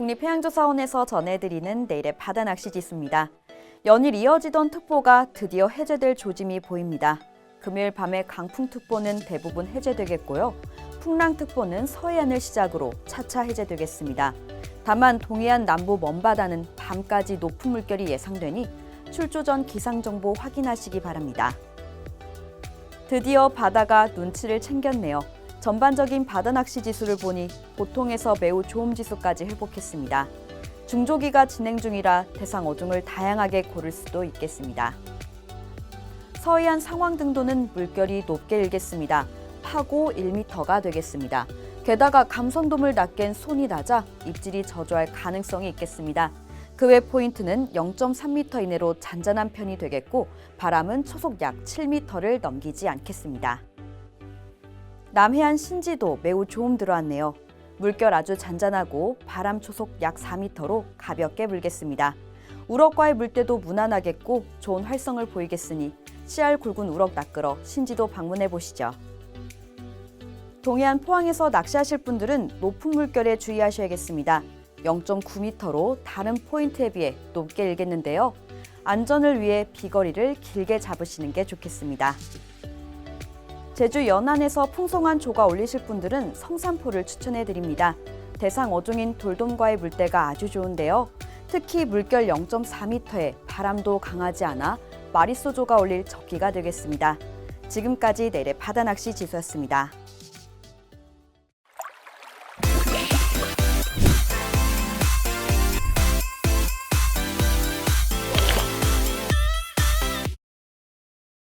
국립해양조사원에서 전해드리는 내일의 바다 낚시 지수입니다. 연일 이어지던 특보가 드디어 해제될 조짐이 보입니다. 금요일 밤에 강풍특보는 대부분 해제되겠고요. 풍랑특보는 서해안을 시작으로 차차 해제되겠습니다. 다만 동해안 남부 먼바다는 밤까지 높은 물결이 예상되니 출조 전 기상정보 확인하시기 바랍니다. 드디어 바다가 눈치를 챙겼네요. 전반적인 바다 낚시 지수를 보니 보통에서 매우 좋음 지수까지 회복했습니다. 중조기가 진행 중이라 대상 어종을 다양하게 고를 수도 있겠습니다. 서해안 상황 등도는 물결이 높게 일겠습니다. 파고 1m가 되겠습니다. 게다가 감선돔을 낚엔 손이 낮아 입질이 저조할 가능성이 있겠습니다. 그 외 포인트는 0.3m 이내로 잔잔한 편이 되겠고 바람은 초속 약 7m를 넘기지 않겠습니다. 남해안 신지도 매우 좋음 들어왔네요. 물결 아주 잔잔하고 바람 초속 약 4m로 가볍게 불겠습니다. 우럭과의 물때도 무난하겠고 좋은 활성을 보이겠으니 씨알 굵은 우럭 낚으러 신지도 방문해 보시죠. 동해안 포항에서 낚시하실 분들은 높은 물결에 주의하셔야겠습니다. 0.9m로 다른 포인트에 비해 높게 일겠는데요. 안전을 위해 비거리를 길게 잡으시는 게 좋겠습니다. 제주 연안에서 풍성한 조가 올리실 분들은 성산포를 추천해 드립니다. 대상 어종인 돌돔과의 물때가 아주 좋은데요. 특히 물결 0.4m에 바람도 강하지 않아 마리소조가 올릴 적기가 되겠습니다. 지금까지 내래 바다 낚시 지수였습니다.